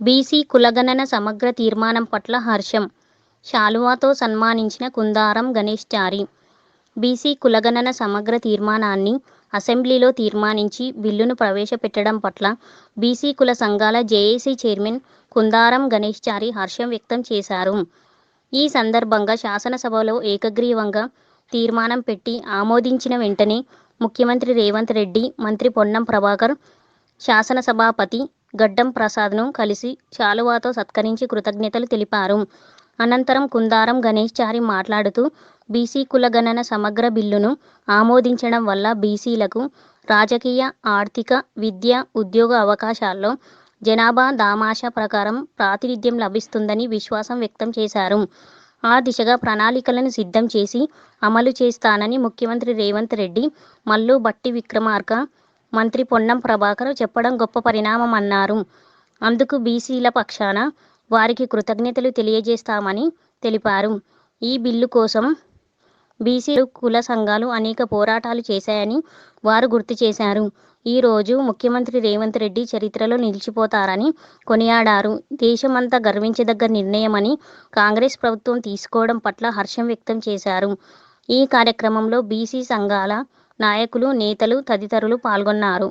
BC కులగణన సమగ్ర తీర్మానం పట్ల హర్షం. శాలువాతో సన్మానించిన కుందారం గణేశ్చారి బీసీ కులగణన సమగ్ర తీర్మానాన్ని అసెంబ్లీలో తీర్మానించి బిల్లును ప్రవేశపెట్టడం పట్ల బీసీ కుల సంఘాల జేఏసీ చైర్మన్ కుందారం గణేశ్చారి హర్షం వ్యక్తం చేశారు. ఈ సందర్భంగా శాసనసభలో ఏకగ్రీవంగా తీర్మానం పెట్టి ఆమోదించిన వెంటనే ముఖ్యమంత్రి రేవంత్ రెడ్డి మంత్రి పొన్నం ప్రభాకర్ శాసనసభాపతి గడ్డం ప్రసాద్ను కలిసి శాలువాతో సత్కరించి కృతజ్ఞతలు తెలిపారు. అనంతరం కుందారం గణేశ్చారి మాట్లాడుతూ బీసీ కులగణన సమగ్ర బిల్లును ఆమోదించడం వల్ల బీసీలకు రాజకీయ ఆర్థిక విద్య ఉద్యోగ అవకాశాల్లో జనాభా దామాషా ప్రకారం ప్రాతినిధ్యం లభిస్తుందని విశ్వాసం వ్యక్తం చేశారు. ఆ దిశగా ప్రణాళికలను సిద్ధం చేసి అమలు చేస్తానని ముఖ్యమంత్రి రేవంత్ రెడ్డి మల్లు బట్టి విక్రమార్క మంత్రి పొన్నం ప్రభాకర్ చెప్పడం గొప్ప పరిణామమన్నారు అందుకు బీసీల పక్షాన వారికి కృతజ్ఞతలు తెలియజేస్తామని తెలిపారు. ఈ బిల్లు కోసం బీసీ కుల సంఘాలు అనేక పోరాటాలు చేశాయని వారు గుర్తు చేశారు. ఈ రోజు ముఖ్యమంత్రి రేవంత్ రెడ్డి చరిత్రలో నిలిచిపోతారని కొనియాడారు. దేశమంతా గర్వించదగ్గ నిర్ణయమని కాంగ్రెస్ ప్రభుత్వం తీసుకోవడం పట్ల హర్షం వ్యక్తం చేశారు. ఈ కార్యక్రమంలో బీసీ సంఘాల నాయకులు నేతలు తదితరులు పాల్గొన్నారు.